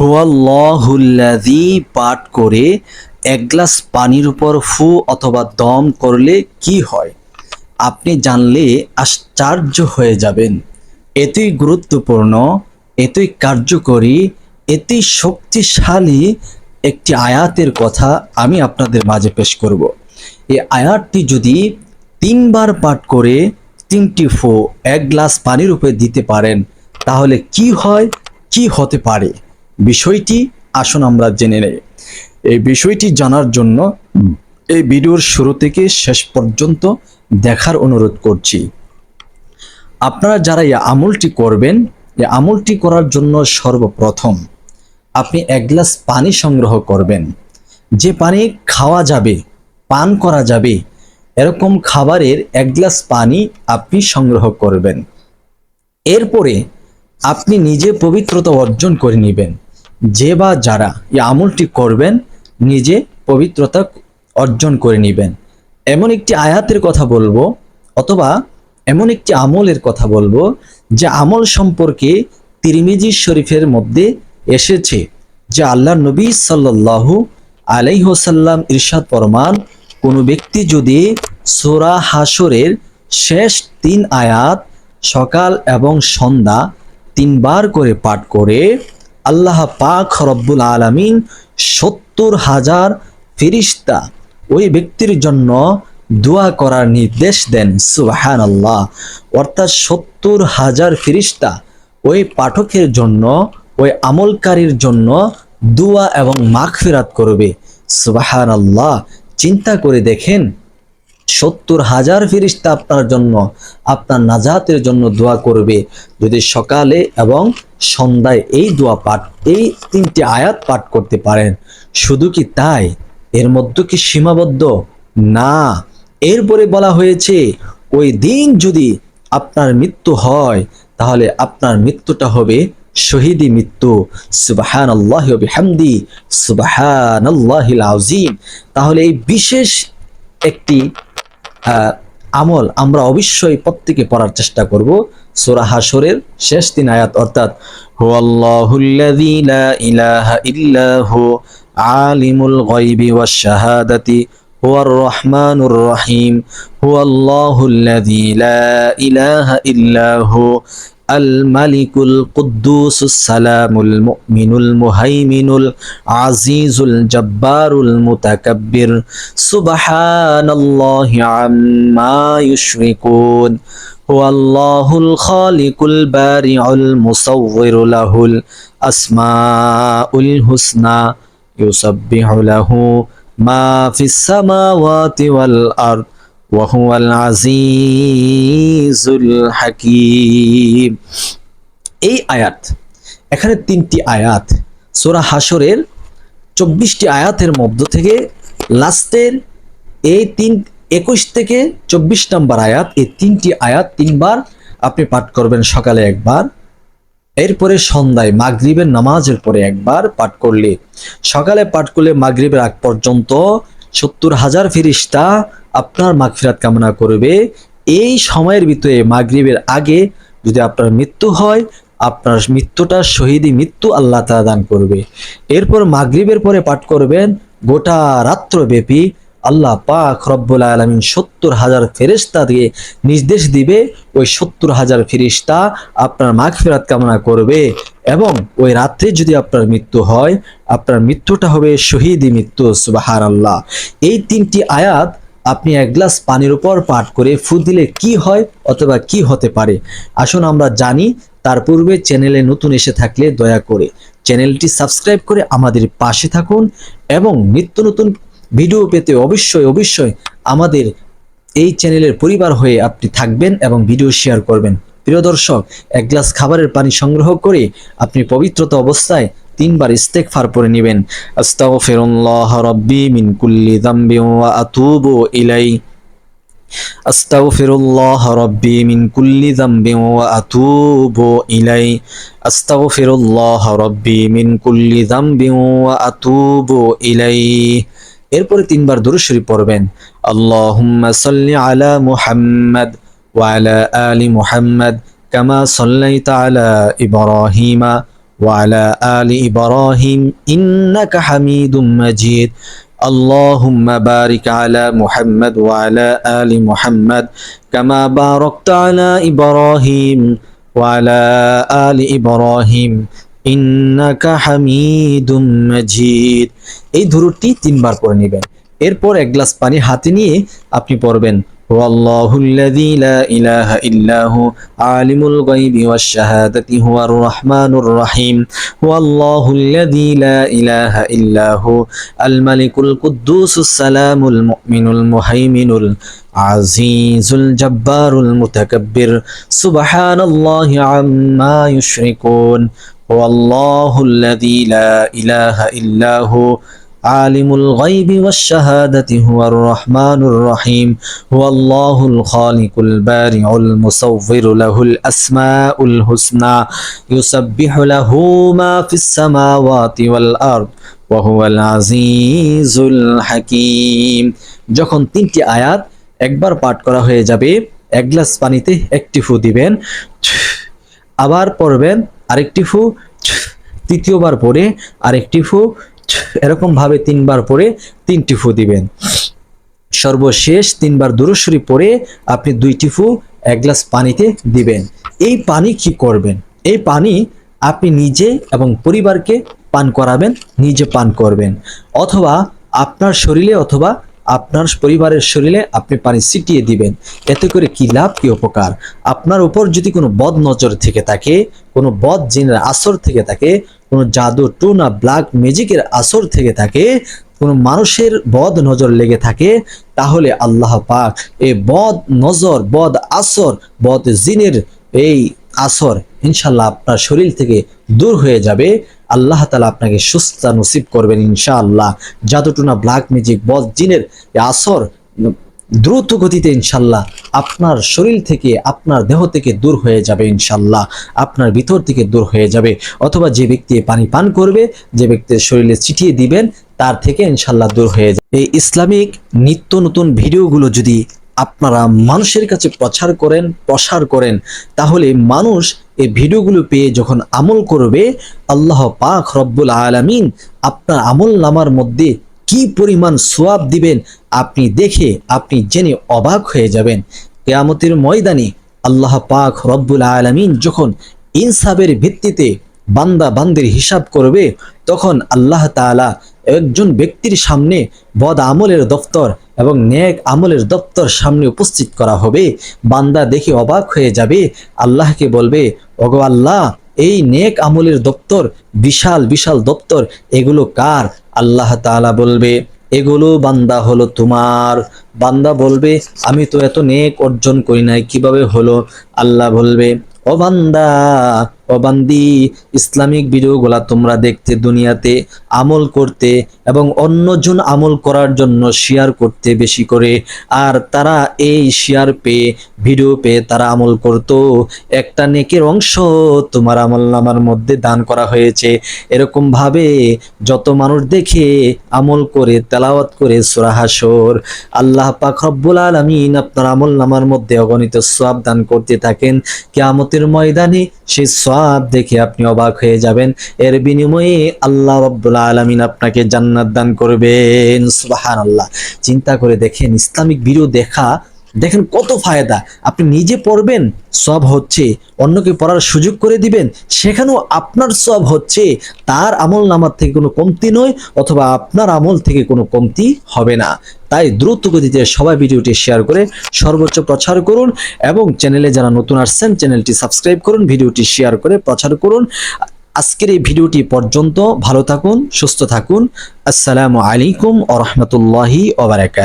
হুয়াল্লাহুল্লাযী পাঠ করে এক গ্লাস পানির উপর ফু অথবা দম করলে কি হয়? আপনি জানলে আশ্চর্য হয়ে যাবেন। এতই গুরুত্বপূর্ণ, এতই কার্যকরী, এতই শক্তিশালী একটি আয়াতের কথা আমি আপনাদের মাঝে পেশ করব। এই আয়াতটি যদি তিনবার পাঠ করে তিনটি ফো এক গ্লাস পানির উপরে দিতে পারেন, তাহলে কি হয়? কি হতে পারে? বিষয়টি আসুন আমরা জেনে নেই। এই বিষয়টি জানার জন্য এই ভিডিওর শুরু থেকে শেষ পর্যন্ত দেখার অনুরোধ করছি। আপনারা যারা এই আমলটি করবেন, এই আমলটি করার জন্য সর্বপ্রথম আপনি এক গ্লাস পানি সংগ্রহ করবেন। যে পানি খাওয়া যাবে, পান করা যাবে, এরকম খাবারের এক গ্লাস পানি আপনি সংগ্রহ করবেন। এরপরে আপনি নিজে পবিত্রতা অর্জন করে নেবেন। যে বা যারা এই আমলটি করবেন, নিজে পবিত্রতা অর্জন করে নেবেন। এমন একটি আয়াতের কথা বলব, অথবা এমন একটি আমলের কথা বলব, যে আমল সম্পর্কে তিরমিজি শরীফের মধ্যে এসেছে, যে আল্লাহ নবী সাল্লাল্লাহু আলাইহসাল্লাম ইরশাদ ফরমান, কোনো ব্যক্তি যদি সোরা হাসরের শেষ তিন আয়াত সকাল এবং সন্ধ্যা তিনবার করে পাঠ করে আল্লাহ পাক রব্বুল আলামিন সত্তর হাজার ফিরিস্তা ওই ব্যক্তির জন্য দোয়া করার নির্দেশ দেন সুবাহান আল্লাহ অর্থাৎ সত্তর হাজার ফিরিস্তা ওই পাঠকের জন্য, ওই আমলকারীর জন্য দোয়া এবং মাগফিরাত করবে সুবাহান আল্লাহ চিন্তা করে দেখেন সত্তর হাজার ফিরিস্তা আপনার জন্য, আপনার নাজাতের জন্য দোয়া করবে। যদি সকালে এবং সন্ধ্যায় এই দোয়া পাঠ, এই তিনটি আয়াত পাঠ করতে পারেন। শুধু কি তাই? এর মধ্যে কি সীমাবদ্ধ? না। এরপরে বলা হয়েছে, ওই দিন যদি আপনার মৃত্যু হয়, তাহলে আপনার মৃত্যুটা হবে শহীদি মৃত্যু। সুবাহান আল্লাহ হামদি সুবাহান আল্লাহিল আজিম তাহলে এই বিশেষ একটি আমল আমরা অবশ্যই প্রত্যেকে পড়ার চেষ্টা করব। সুরা হাসরের শেষ তিন আয়াত, অর্থাৎ হুয়াল্লাহুল্লাযী লা ইলাহা হু আলিমুল গায়বি ওয়াশ শাহাদাতি, হুয়ার রহমানুর রহিম হুয়াল্লাহুল্লাযী লা ইলাহা ইল্লা হু الملك القدوس السلام المؤمن المهيمن العزيز الجبار المتكبر سبحان الله عما يشركون هو الله الخالق البارع المصور له الأسماء الحسنى يسبح له ما في السماوات والأرض وهو العزيز الحكيم এই আয়াত এখানে তিনটি আয়াত সূরা হাসরের চব্বিশটি আয়াতের মধ্য থেকে লাস্টের এই তিন একুশ থেকে চব্বিশ নম্বর আয়াত এই তিনটি আয়াত তিনবার আপনি পাঠ করবেন সকালে একবার এরপরে সন্ধ্যায় মাগরিবের নামাজের পরে একবার পাঠ করলে সকালে পাঠ করলে মাগরিবের আগ পর্যন্ত সত্তর হাজার ফিরিস্তা আপনার মাগফিরাত কামনা করবে। এই সময়ের ভিতরে মাগরিবের আগে যদি আপনার মৃত্যু হয়, আপনার মৃত্যুটা শহীদি মৃত্যু আল্লাহ তাআলা দান করবে। এরপর মাগরিবের পরে পাঠ করবেন, গোটা রাত্রব্যাপী আল্লাহ পাক রব্বুল আলমিন সত্তর হাজার ফেরিস্তা দিয়ে নির্দেশ দিবে, ওই সত্তর হাজার ফেরিস্তা আপনার মাঘ ফেরাত কামনা করবে এবং ওই রাত্রে যদি আপনার মৃত্যু হয়, আপনার মৃত্যুটা হবে শহীদি মৃত্যু সুবাহার আল্লাহ এই তিনটি আয়াত আপনি এক গ্লাস পানির উপর পাঠ করে ফু দিলে কি হয় অথবা কি হতে পারে? আসুন আমরা জানি। তার পূর্বে চ্যানেলে নতুন এসে থাকলে দয়া করে চ্যানেলটি সাবস্ক্রাইব করে আমাদের পাশে থাকুন এবং নিত্য নতুন ভিডিও পেতে অবশ্যই অবশ্যই আমাদের এই চ্যানেলের পরিবার হয়ে আপনি থাকবেন এবং ভিডিও শেয়ার করবেন। প্রিয় দর্শক, এক গ্লাস খাবারের পানি সংগ্রহ করে আপনি পবিত্রতা অবস্থায় তিনবার ইস্তেগফার পড়ে নেবেন। আস্তাগফিরুল্লাহ রাব্বি মিন কুল্লি যামবি ওয়া আতুবু ইলাই। আস্তাগফিরুল্লাহ রাব্বি মিন কুল্লি যামবি ওয়া আতুবু ইলাই। আস্তাগফিরুল্লাহ রাব্বি মিন কুল্লি যামবি ওয়া আতুবু ইলাই। এরপরে তিনবার দরুদ শরীফ পড়বেন। আল্লাহুম্মা সাল্লি আলা মুহাম্মাদ ওয়া আলা আলি মুহাম্মাদ কামা সাল্লাইতা আলা ইব্রাহিমা। وعلى آل إبراهيم إنك حميد مجيد اللهم بارك على محمد وعلى آل محمد كما باركت على إبراهيم وعلى آل إبراهيم ইন্নাকা হামিদুম মাজিদ এই ধরুটি তিনবার পড়ে নেবেন এরপর এক গ্লাস পানি হাতে নিয়ে আপনি পড়বেন والله الذي لا إله إلا هو عالم الغيب والشهادة هو الرحمن الرحيم هو الله الذي لا إله إلا هو الملك القدوس السلام المؤمن المهيمن العزيز الجبار المتكبر سبحان الله عما يشركون هو الله الذي لا إله إلا هو আলিমুল গাইবি ওয়াশ শাহাদাতি হুয়ার রহমানুর রহিম। হুয়াল্লাহুল খালিকুল বারিউল মুসাউউিরু লাহুল আসমাউল হুসনা। ইউসাব্বিহু লাহু মা ফিস সামাওয়াতি ওয়াল আরদ ওয়া হুয়াল আজিজুল হাকীম। যখন তিনটি আয়াত একবার পাঠ করা হয়ে যাবে, এক গ্লাস পানিতে একটি ফু দিবেন, আবার পড়বেন আরেকটি ফু, তৃতীয়বার পরে আরেকটি ফু এরকম ভাবে তিনবার পরে তিনটি ফু দিবেন। সর্বশেষ তিনবার দুরুশরী পরে আপনি দুইটি ফু এক গ্লাস পানিতে দিবেন। এই পানি কি করবেন? এই পানি আপনি নিজে এবং পরিবারকে পান করাবেন, নিজে পান করবেন। অথবা আপনার শরীরে অথবা আপনার পরিবারের শরীরে আপনি পানি ছিটিয়ে দিবেন। এতে করে কি লাভ, কি উপকার? আপনার উপর যদি কোনো বদ নজর থেকে থাকে, কোনো বদ জিনের আসর থেকে থাকে, কোনো জাদু, টুনা, ব্ল্যাক ম্যাজিকের আসর থেকে থাকে, কোনো মানুষের বদ নজর লেগে থাকে, তাহলে আল্লাহ পাক এই বদ নজর, বদ আসর, বদ জিনের এই আসর ইনশাল্লাহ আপনার শরীর থেকে দূর হয়ে যাবে। আল্লাহ তালা আপনাকে সুস্থতা নসিব করবেন ইনশাআল্লাহ। জাদুটুনা ব্ল্যাক ম্যাজিক বদ জিনের আসর দ্রুত গতিতে ইনশাল্লাহ আপনার শরীর থেকে, আপনার দেহ থেকে দূর হয়ে যাবে ইনশাল্লাহ আপনার ভিতর থেকে দূর হয়ে যাবে। অথবা যে ব্যক্তি পানি পান করবে, যে ব্যক্তির শরীরে ছিটিয়ে দিবেন, তার থেকে ইনশাল্লাহ দূর হয়ে যাবে। এই ইসলামিক নিত্য নতুন ভিডিওগুলো যদি আপনারা মানুষের কাছে প্রচার করেন, প্রসার করেন, তাহলে মানুষ এই ভিডিওগুলো পেয়ে যখন আমল করবে, আল্লাহ পাক রব্বুল আলামিন আপনার আমল নামার মধ্যে কি পরিমাণ সোয়াব দিবেন আপনি দেখে আপনি জেনে অবাক হয়ে যাবেন। কেয়ামতের ময়দানে আল্লাহ পাক রব্বুল আলামিন যখন ইনসাবের ভিত্তিতে বান্দা বান্দির হিসাব করবে, তখন আল্লাহ তাআলা একজন ব্যক্তির সামনে বদ আমলের দপ্তর এবং নেক আমলের দপ্তর সামনে উপস্থিত করা হবে। বান্দা দেখে অবাক হয়ে যাবে। আল্লাহকে বলবে, ওগো আল্লাহ, এই নেক আমলের দপ্তর বিশাল বিশাল দপ্তর এগুলো কার? আল্লাহ তাআলা বলবে, এগুলো বান্দা হলো তোমার। বান্দা বলবে, আমি তো এত নেক অর্জন করি নাই, কীভাবে হলো? আল্লাহ বলবে, ও বান্দা ও বান্দি ইসলামিক ভিডিওগুলা তোমরা দেখতে, দুনিয়াতে আমল করতে এবং অন্যজন আমল করার জন্য শেয়ার করতে বেশি করে। আর তারা এই শেয়ার পেয়ে ভিডিও পেয়ে তারা আমল করত। একটা নেকের অংশ তোমার আমল নামার মধ্যে দান করা হয়েছে। এরকম ভাবে যত মানুষ দেখে আমল করে, তেলাওয়াত করে সূরা হাসর আল্লাহ পাক রব্বুল আলামিন আপনার আমল নামার মধ্যে অগণিত সওয়াব দান করতে থাকেন। কিয়ামতের ময়দানে সেই সওয়াব দেখে আপনি অবাক হয়ে যাবেন। এর বিনিময়ে আল্লাহ রব্বুল আলমিন আপনাকে জান্নাত দান করবেন। সুবাহান আল্লাহ চিন্তা করে দেখেন ইসলামিক ভিডিও দেখা দেখেন কত ফায়দা। আপনি নিজে পড়বেন, সব হচ্ছে, অন্যকে পড়ার সুযোগ করে দিবেন, সেখানেও আপনার সব হচ্ছে, তার আমল নামার থেকে কোনো কমতি নয়, অথবা আপনার আমল থেকে কোনো কমতি হবে না। তাই দ্রুত গতিতে সবাই ভিডিওটি শেয়ার করে সর্বোচ্চ প্রচার করুন এবং চ্যানেলে যারা নতুন আসছেন, চ্যানেলটি সাবস্ক্রাইব করুন, ভিডিওটি শেয়ার করে প্রচার করুন। আজকের এই ভিডিওটি পর্যন্ত ভালো থাকুন, সুস্থ থাকুন। আসসালামু আলাইকুম ও রহমতুল্লাহি ওবারাকাত